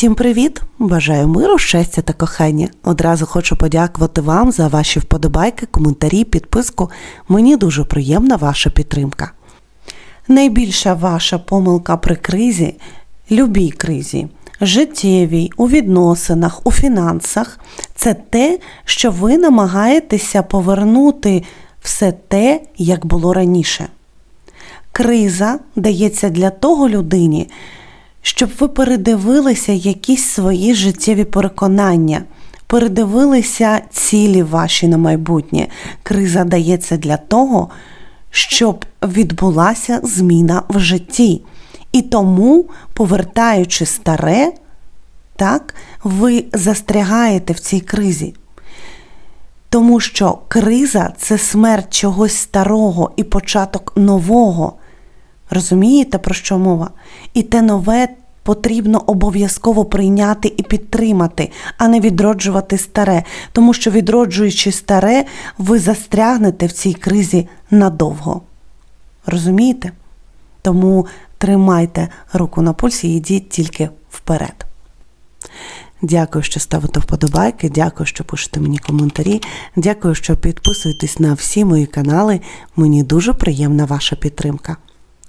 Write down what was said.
Всім привіт! Бажаю миру, щастя та кохання. Одразу хочу подякувати вам за ваші вподобайки, коментарі, підписку. Мені дуже приємна ваша підтримка. Найбільша ваша помилка при кризі, любій кризі, життєвій, у відносинах, у фінансах це те, що ви намагаєтеся повернути все те, як було раніше. Криза дається для того людині, щоб ви передивилися якісь свої життєві переконання, передивилися цілі ваші на майбутнє. Криза дається для того, щоб відбулася зміна в житті. І тому, повертаючи старе, так, ви застрягаєте в цій кризі. Тому що криза це смерть чогось старого і початок нового. Розумієте, про що мова? І те нове потрібно обов'язково прийняти і підтримати, а не відроджувати старе. Тому що, відроджуючи старе, ви застрягнете в цій кризі надовго. Розумієте? Тому тримайте руку на пульсі і йдіть тільки вперед. Дякую, що ставите вподобайки. Дякую, що пишете мені коментарі. Дякую, що підписуєтесь на всі мої канали. Мені дуже приємна ваша підтримка.